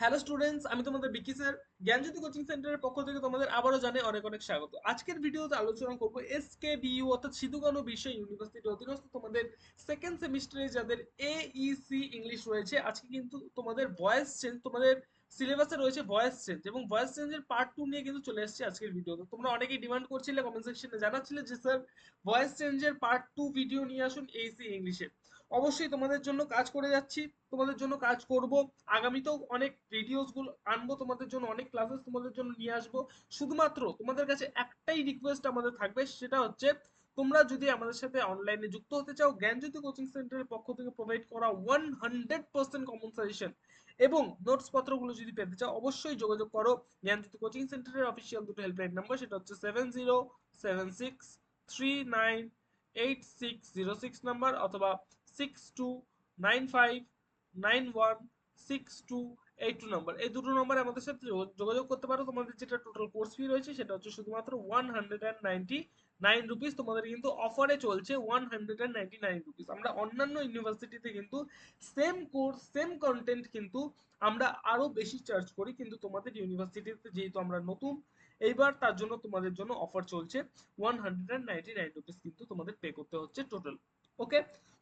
Hello students আমি তোমাদের বিকি sir. জ্ঞানজ্যোতি coaching সেন্টারের পক্ষ থেকে তোমাদের আবারও জানাই অনেক অনেক স্বাগত। আজকের ভিডিওতে আলোচনা করব এস কে বিইউ অর্থাৎ সিধুকানু বিশ্ব ইউনিভার্সিটি অধীনস্থ তোমাদের সেকেন্ড সেমিস্টারে যাদের এইসি ইংলিশ রয়েছে, আজকে কিন্তু তোমাদের ভয়েস চেঞ্জ তোমাদের সিলেবাসে রয়েছে ভয়েস চেঞ্জ এবং ভয়েস চেঞ্জের পার্ট টু নিয়ে কিন্তু চলে এসেছে আজকের ভিডিওতে। তোমরা অনেকেই ডিমান্ড করছিলে কমেন্ট সেকশনে জানাচ্ছিলে যে স্যার ভয়েস চেঞ্জের পার্ট টু ভিডিও নিয়ে আসুন এইসি ইংলিশে অবশ্যই তোমাদের জন্য কাজ করে যাচ্ছি, তোমাদের জন্য কাজ করব। আগামীতেও অনেক ভিডিওসগুলো আনব, তোমাদের জন্য অনেক ক্লাসেস তোমাদের জন্য নিয়ে আসব। শুধুমাত্র তোমাদের কাছে একটাই রিকোয়েস্ট আমাদের থাকবে, সেটা হচ্ছে তোমরা যদি আমাদের সাথে অনলাইনে যুক্ত হতে চাও, জ্ঞানজ্যোতি কোচিং সেন্টারের পক্ষ থেকে প্রোভাইড করা ওয়ান হান্ড্রেড পার্সেন্ট কমন এবং নোটস পত্রগুলো যদি পেতে চাও, অবশ্যই যোগাযোগ করো। জ্ঞানজ্যোতি কোচিং সেন্টারের অফিসিয়াল দুটো হেল্পলাইন নাম্বার সেটা হচ্ছে seven zero seven six three nine eight six zero six number অথবা সিক্স এই দুটো আমাদের সাথে যোগাযোগ করতে পারো। তোমাদের যেটা টোটাল কোর্স ফি রয়েছে, সেটা হচ্ছে শুধুমাত্র ওয়ান রুপিস তোমাদের কিন্তু অফারে চলছে ওয়ান রুপিস আমরা অন্যান্য ইউনিভার্সিটিতে কিন্তু সেম কোর্স সেম কন্টেন্ট কিন্তু আমরা আরও বেশি চার্জ করি। কিন্তু তোমাদের ইউনিভার্সিটিতে যেহেতু আমরা নতুন, এইবার তার জন্য তোমাদের জন্য অফার চলছে one hundred ninety nine rupees কিন্তু তোমাদের পে করতে হচ্ছে টোটাল ওকে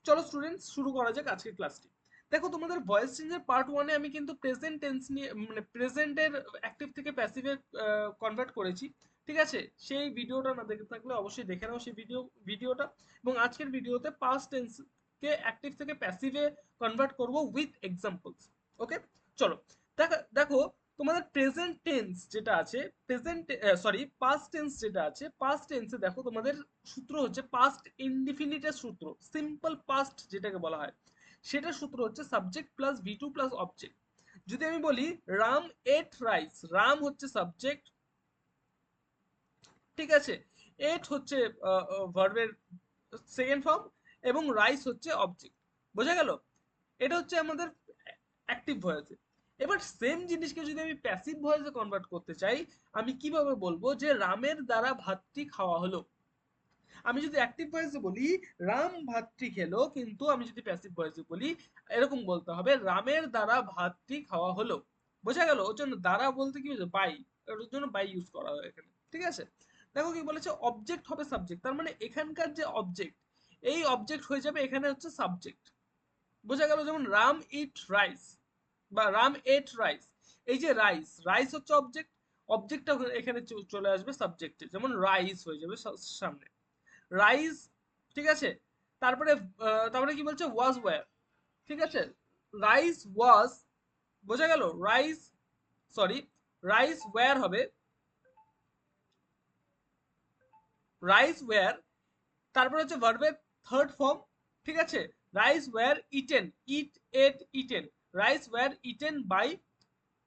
চলো স্টুডেন্টস শুরু করা যাক আজকের ক্লাসটি দেখো, তোমাদের ভয়েস চেঞ্জের পার্ট ওয়ানে আমি কিন্তু প্রেজেন্ট টেন্স নিয়ে মানে প্রেজেন্টের অ্যাক্টিভ থেকে প্যাসিভে কনভার্ট করেছি। ঠিক আছে? সেই ভিডিওটা না দেখে থাকলে অবশ্যই দেখে নাও সেই ভিডিও ভিডিওটা এবং আজকের ভিডিওতে পাস্ট টেন্সকে অ্যাক্টিভ থেকে প্যাসিভে কনভার্ট করব উইথ এক্সাম্পলস ওকে চলো। দেখো তোমাদের প্রেজেন্ট টেন্স যেটা আছে প্রেজেন্ট সরি পাস্ট টেন্স যেটা আছে পাস্ট টেন্সে দেখো তোমাদের সূত্র হচ্ছে পাস্ট ইনডিফিনিটের সূত্র সিম্পল পাস্ট যেটাকে বলা হয়। সেটা সূত্র হচ্ছে subject plus V two plus object যদি আমি বলি রাম এট রাইস রাম হচ্ছে সাবজেক্ট ঠিক আছে? এট হচ্ছে ভার্বের সেকেন্ড ফর্ম এবং রাইস হচ্ছে অবজেক্ট বোঝা গেল? এটা হচ্ছে আমাদের অ্যাক্টিভ ভয়েসে এবার সেম জিনিসকে যদি আমি প্যাসিভ ভয়েসে কনভার্ট করতে চাই, আমি কীভাবে বলব যে রামের দ্বারা ভাতটি খাওয়া হলো? আমি যদি অ্যাক্টিভ ভয়েসে বলি, রাম ভাতটি খেলো, কিন্তু আমি যদি প্যাসিভ ভয়েসে বলি, এরকম বলতে হবে, রামের দ্বারা ভাতটি খাওয়া হলো। বোঝা গেল? ওর জন্য দ্বারা বলতে কি হচ্ছে বাই ওর জন্য বাই ইউজ করা হয় এখানে। ঠিক আছে? দেখো কি বলেছে অবজেক্ট হবে সাবজেক্ট তার মানে এখানকার যে অবজেক্ট এই অবজেক্ট হয়ে যাবে এখানে হচ্ছে সাবজেক্ট বোঝা গেল? যেমন রাম ইট রাইস বা রাম এট রাইস এই যে রাইস রাইস হচ্ছে অবজেক্ট অবজেক্টটা এখানে চলে আসবে সাবজেক্টে যেমন রাইস হয়ে যাবে সামনে। রাইস ঠিক আছে? তারপরে তারপরে কি বলছে? ওয়াজ ওয়ার ঠিক আছে? রাইস ওয়াজ বোঝা গেল? রাইস সরি রাইস ওয়ার হবে? রাইস ওয়ার তারপরে হচ্ছে ভার্বের থার্ড ফর্ম ঠিক আছে? Rice were eaten eat ate eaten rice were eaten by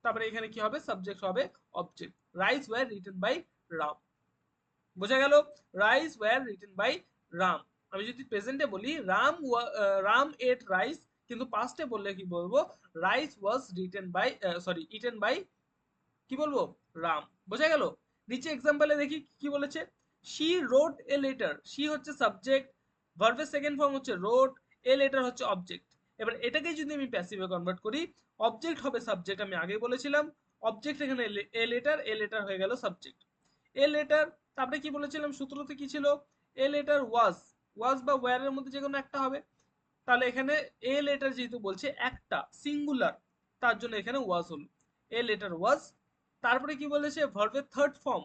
তারপরে এখানে কি হবে? সাবজেক্ট হবে object rice were written by Ram বোঝা গেল? Rice were written by Ram আমি যদি প্রেজেন্টে বলি রাম রাম এট রাইস কিন্তু পাস্টে বললে কি বলব? Rice was written by sorry eaten by কি বলব? রাম বোঝা গেল? নিচে এক্সাম্পলে দেখি কি বলেছে? She read a letter she হচ্ছে সাবজেক্ট ভার্বের সেকেন্ড ফর্ম হচ্ছে রোড এ লেটার হচ্ছে অবজেক্ট এবার এটাকে যদি আমি প্যাসিভে কনভার্ট করি অবজেক্ট হবে সাবজেক্ট আমি আগে বলেছিলাম। অবজেক্ট এখানে এ লেটার এ লেটার হয়ে গেল সাবজেক্ট এ লেটার তারপরে কি বলেছিলাম? সূত্রতে কি ছিল? এ লেটার ওয়াজ ওয়াজ বা ওয়ারের মধ্যে যে কোনো একটা হবে। তাহলে এখানে এ লেটার যেহেতু বলছে একটা সিঙ্গুলার তার জন্য এখানে ওয়াজ হল। এ লেটার ওয়াজ তারপরে কি বলেছে? ভার্বের থার্ড ফর্ম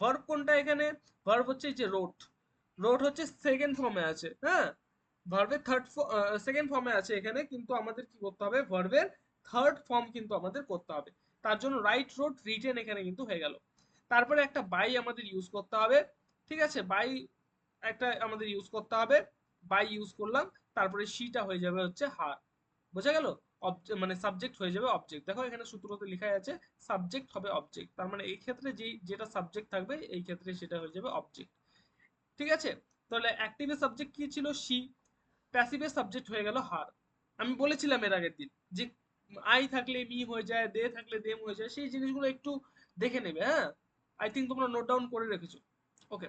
ভার্ব কোনটা এখানে? ভার্ব হচ্ছে যে রোট রোট হচ্ছে সেকেন্ড ফর্মে আছে হ্যাঁ? ভার্বের থার্ড সেকেন্ড ফর্মে আছে এখানে, কিন্তু আমাদের কি করতে হবে? ভার্বের থার্ড ফর্ম কিন্তু আমাদের করতে হবে। তার জন্য রাইট রোড রিটেন এখানে কিন্তু হয়ে গেল। তারপরে একটা বাই আমাদের ইউজ করতে হবে, ঠিক আছে? বাই একটা আমাদের ইউজ করতে হবে বাই ইউজ করলাম, তারপরে সিটা হয়ে যাবে হচ্ছে হার বোঝা গেল? মানে সাবজেক্ট হয়ে যাবে অবজেক্ট দেখো এখানে সূত্রতে লেখা আছে সাবজেক্ট হবে অবজেক্ট তার মানে এই ক্ষেত্রে যেই যেটা সাবজেক্ট থাকবে, এই ক্ষেত্রে সেটা হয়ে যাবে অবজেক্ট ঠিক আছে? তাহলে অ্যাক্টিভের সাবজেক্ট কি ছিল? সি প্যাসিভের সাবজেক্ট হয়ে গেল হার আমি বলেছিলাম এর আগের দিন যে আই থাকলে মি হয়ে যায় দে থাকলে দেম হয়ে যায়, সেই জিনিসগুলো একটু দেখে নেবে হ্যাঁ? আই থিঙ্ক তোমরা নোট ডাউন করে রেখেছো। ওকে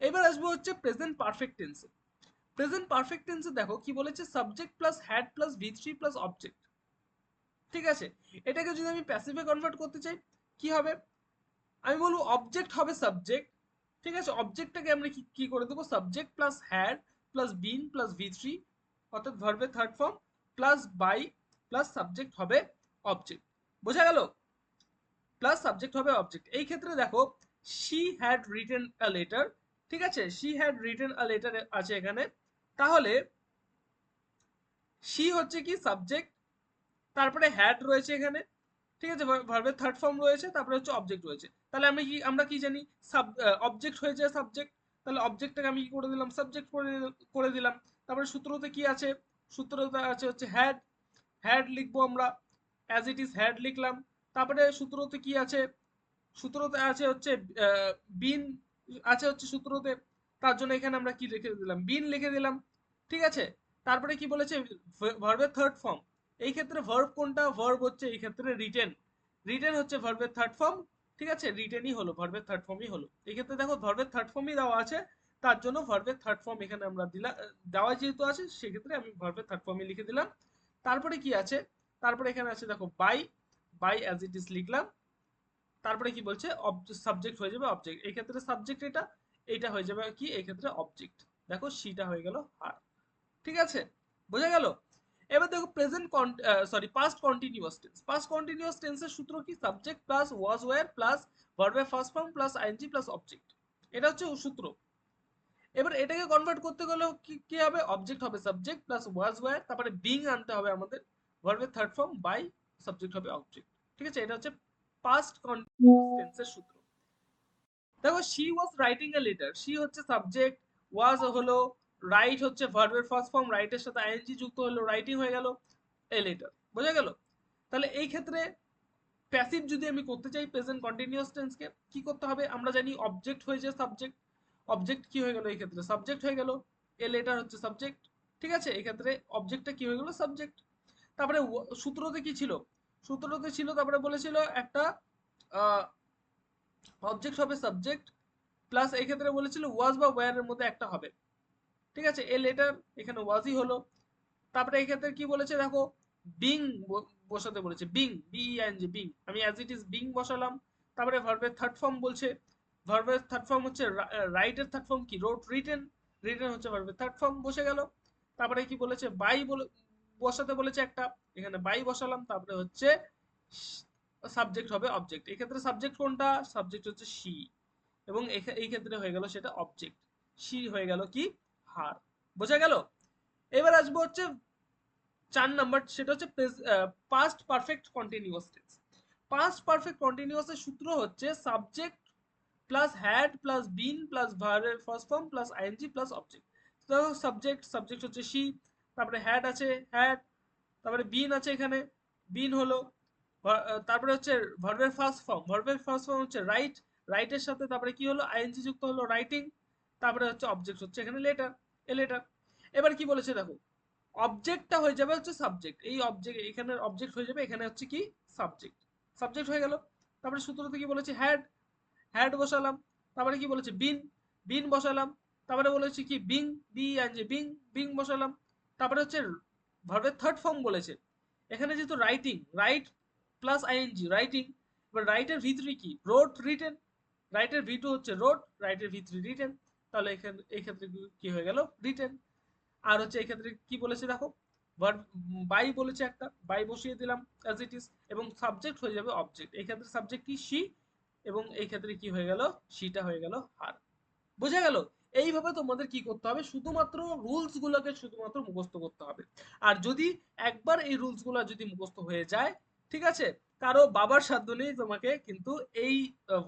এবার আসব হচ্ছে প্রেজেন্ট পারফেক্ট টেন্সে প্রেজেন্ট পারফেক্ট টেন্সে দেখো কি বলেছে subject plus had plus V three plus object ঠিক আছে? এটাকে যদি আমি প্যাসিভে কনভার্ট করতে চাই, কি হবে? আমি বলব অবজেক্ট হবে সাবজেক্ট ঠিক আছে? অবজেক্টটাকে আমরা কি কি করে দেবো? Subject plus had plus been plus V three অর্থাৎ ভার্বের third form plus by plus subject হবে অবজেক্ট বোঝা গেল? প্লাস সাবজেক্ট হবে অবজেক্ট এই ক্ষেত্রে দেখো she had written a letter ঠিক আছে? She had written a letter আছে এখানে। তাহলে শি হচ্ছে কি সাবজেক্ট তারপরে হ্যাড রয়েছে এখানে, ঠিক আছে? ভার্বের থার্ড ফর্ম রয়েছে, তারপরে হচ্ছে অবজেক্ট রয়েছে। তাহলে আমি কি আমরা কি জানি? সাব অবজেক্ট হয়ে যায় সাবজেক্ট তাহলে অবজেক্টটাকে আমি কি করে দিলাম? সাবজেক্ট করে করে দিলাম। তারপরে সূত্রতে কি আছে? সূত্রতে আছে হচ্ছে হ্যাড হ্যাড লিখব আমরা। অ্যাজ ইট ইজ হ্যাড লিখলাম। তারপরে সূত্রতে কি আছে? সূত্রতে আছে হচ্ছে বিন আছে হচ্ছে সূত্রতে। তার জন্য এখানে আমরা কি লিখে দিলাম? বিন লিখে দিলাম। ঠিক আছে? তারপরে কি বলেছে? ভার্বের থার্ড ফর্ম এই ক্ষেত্রে ভার্ব কোনটা? ভার্ব হচ্ছে এই ক্ষেত্রে রিটেন রিটেন হচ্ছে ভার্বের থার্ড ফর্ম ঠিক আছে? রিটেনই হলো ভার্বের থার্ড ফর্মই হলো। এই ক্ষেত্রে দেখো ভার্বের থার্ড ফর্মই দেওয়া আছে, তার জন্য ভার্বের থার্ড ফর্ম এখানে আমরা দিলাম দেওয়া যেহেতু আছে, সেক্ষেত্রে আমি ভার্বের থার্ড ফর্মই লিখে দিলাম। তারপরে কি আছে? তারপরে এখানে আছে দেখো by by as it is লিখলাম। তারপরে কি বলছে? সাবজেক্ট হয়ে যাবে অবজেক্ট এই ক্ষেত্রে সাবজেক্ট এটা, এইটা হয়ে যাবে কি? এই ক্ষেত্রে অবজেক্ট দেখো সিটা হয়ে গেল, আর। ঠিক আছে? বোঝা গেল? এবার দেখো present sorry past continuous tense past continuous টেন্সের সূত্র কি? Subject plus was were plus ভার্বের first form plus ING plus object এটা হচ্ছে সূত্র। এবার এটাকে কনভার্ট করতে গেলে কি কি হবে? অবজেক্ট হবে সাবজেক্ট প্লাস ওয়াজ ওয়্যার তারপরে বিং আনতে হবে আমাদের। ভার্বের থার্ড ফর্ম বাই সাবজেক্ট হবে অবজেক্ট ঠিক আছে? এটা হচ্ছে পাস্ট কন্টিনিউয়াস টেন্সের সূত্র। দেখো she was writing a letter she হচ্ছে সাবজেক্ট ওয়াজ হলো রাইট হচ্ছে ভার্বের ফার্স্ট ফর্ম রাইটের সাথে আইএনজি যুক্ত হলো রাইটিং হয়ে গেল এ লেটার বোঝা গেল? তাহলে এই ক্ষেত্রে প্যাসিভ যদি আমি করতে চাই প্রেজেন্ট কন্টিনিউয়াস টেন্সকে কি করতে হবে? আমরা জানি অবজেক্ট হয়ে যায় সাবজেক্ট অবজেক্ট কি হয়ে গেল এই ক্ষেত্রে? সাবজেক্ট হয়ে গেল এ লেটার হচ্ছে সাবজেক্ট ঠিক আছে? এই ক্ষেত্রে অবজেক্টটা কি হয়ে গেল? সাবজেক্ট তারপরে সূত্রতে কি ছিল? সূত্রতে ছিল, তারপরে বলেছিল একটা অবজেক্ট হবে সাবজেক্ট প্লাস এই ক্ষেত্রে বলেছিল ওয়াজ বা ওয়্যারের মধ্যে একটা হবে। ঠিক আছে? এ লেটার এখানে ওয়াজি হলো। তারপরে এই ক্ষেত্রে কি বলেছে দেখো? বিং, বসাতে বলেছে। Being B E N G being আমি অ্যাজ ইট ইজ বিং বসালাম। তারপরে ভার্বের থার্ড ফর্ম বলছে। ভার্বের থার্ড ফর্ম হচ্ছে রাইটের থার্ড ফর্ম কি? রোড রিটেন রিটেন হচ্ছে ভার্বের থার্ড ফর্ম বসে গেল। তারপরে কি বলেছে? বাই বসাতে বলেছে একটা। এখানে বাই বসালাম। তারপরে হচ্ছে সাবজেক্ট হবে অবজেক্ট এক্ষেত্রে সাবজেক্ট কোনটা? সাবজেক্ট হচ্ছে সি এবং এই ক্ষেত্রে হয়ে গেল সেটা অবজেক্ট সি হয়ে গেল কি? হার। বোঝা গেল? এবার আসব হচ্ছে চার নাম্বার, সেটা হচ্ছে past perfect continuous tense past perfect continuous এর সূত্র হচ্ছে subject plus had plus been plus ভার্বের first form plus ING plus object তো সাবজেক্ট সাবজেক্ট হচ্ছে সি তারপরে হ্যাড আছে হ্যাড তারপরে বিন আছে এখানে বিন হলো তারপরে হচ্ছে ভার্বের ফার্স্ট ফর্ম ভার্বের ফার্স্ট ফর্ম হচ্ছে রাইট রাইটের সাথে তারপরে কি হলো আইএনজি যুক্ত হলো রাইটিং তারপরে হচ্ছে অবজেক্ট হচ্ছে এখানে লেটার এ লেটার এবার কি বলেছে দেখো অবজেক্টটা হয়ে যাবে হচ্ছে সাবজেক্ট এই অবজেক্ট এখানে অবজেক্ট হয়ে যাবে, এখানে হচ্ছে কি? সাবজেক্ট সাবজেক্ট হয়ে গেল। তারপরে সূত্রতে কি বলেছে? হ্যাড হ্যাড বসালাম। তারপরে কি বলেছে? বিন বিন বসালাম। তারপরে বলেছে কি? বিং বি যে বিং বিং বসালাম। তারপরে হচ্ছে ভার্বের থার্ড ফর্ম বলেছে। এখানে যেহেতু writing write plus ING writing এবার রাইটের ভিতরে কি? রোড রিটেন রাইটের ভি টু হচ্ছে রোড রাইটের ভি থ্রি রিটেন তাহলে এই ক্ষেত্রে কি হয়ে গেল? রিটেন আর হচ্ছে এই ক্ষেত্রে কি বলেছে দেখো? বাই বলেছে একটা। বাই বসিয়ে দিলাম অ্যাজ ইট ইজ এবং সাবজেক্ট হয়ে যাবে অবজেক্ট এই ক্ষেত্রে সাবজেক্ট কি? সি এবং এই ক্ষেত্রে কি হয়ে গেল? সিটা হয়ে গেল হার বোঝা গেল? এইভাবে তোমাদের কি করতে হবে? শুধুমাত্র রুলস গুলোকে শুধুমাত্র মুখস্থ করতে হবে। আর যদি একবার এই রুলসগুলো যদি মুখস্থ হয়ে যায়, ঠিক আছে? কারও বাবার সাধ্য নেই তোমাকে কিন্তু এই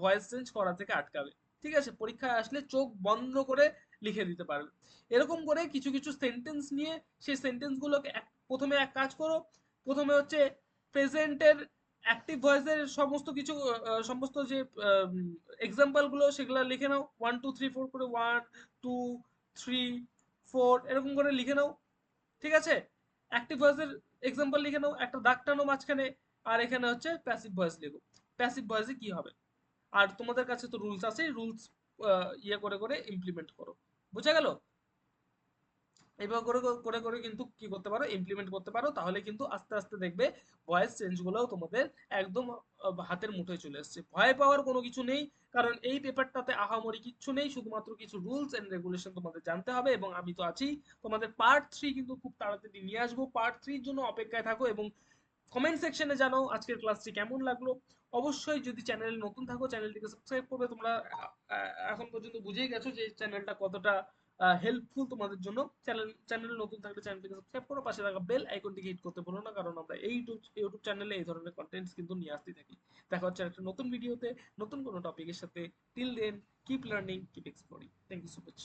ভয়েস চেঞ্জ করা থেকে আটকাবে। ঠিক আছে? পরীক্ষায় আসলে চোখ বন্ধ করে লিখে দিতে পারবে। এরকম করে কিছু কিছু সেন্টেন্স নিয়ে সেই সেন্টেন্সগুলোকে প্রথমে এক কাজ করো। প্রথমে হচ্ছে প্রেজেন্টের অ্যাক্টিভ ভয়েসের সমস্ত কিছু সমস্ত যে এক্সাম্পলগুলো সেগুলো লিখে নাও। ওয়ান টু থ্রি ফোর করে ওয়ান টু থ্রি ফোর এরকম করে লিখে নাও। ঠিক আছে? অ্যাক্টিভ ভয়েসের এক্সাম্পল লিখে নাও। একটা দাগ টানো মাঝখানে। আর এখানে হচ্ছে প্যাসিভ ভয়েস লিখো। প্যাসিভ ভয়েসে কি হবে? আর তোমাদের কাছে তো রুলস আছে রুলস ইয়ে করে করে ইমপ্লিমেন্ট করো। বুঝা গেল? এভাবে করে করে করে কিন্তু কি করতে পারো? ইমপ্লিমেন্ট করতে পারো, তাহলে কিন্তু আস্তে আস্তে দেখবে ভয়েস চেঞ্জগুলোও তোমাদের একদম হাতের মুঠোয় চলে এসছে। ভয় পাওয়ার কোনো কিছু নেই, কারণ এই পেপারটাতে আহামরি কিচ্ছু নেই, শুধুমাত্র কিছু রুলস এন্ড রেগুলেশন তোমাদের জানতে হবে এবং আমি তো আছি। তোমাদের পার্ট থ্রি কিন্তু খুব তাড়াতাড়ি নিয়ে আসব। পার্ট থ্রির জন্য অপেক্ষায় থাকো এবং কমেন্ট সেকশনে জানাও আজকের ক্লাসটি কেমন লাগল। অবশ্যই যদি চ্যানেলে নতুন থাকো চ্যানেলটিকে সাবস্ক্রাইব করবে। তোমরা এখন পর্যন্ত বুঝেই গেছো যে চ্যানেলটা কতটা হেল্পফুল তোমাদের জন্য। চ্যানেল চ্যানেল নতুন থাকলে চ্যানেলটিকে সাবস্ক্রাইব করো। পাশে থাকা বেল আইকনটিকে হিট করতে ভুলো না, কারণ আমরা এই ইউটিউব চ্যানেলে এই ধরনের কন্টেন্টস কিন্তু নিয়ে আসতে থাকি। দেখা হচ্ছে একটা নতুন ভিডিওতে নতুন কোনো টপিকের সাথে till then keep learning keep exploring thank you so much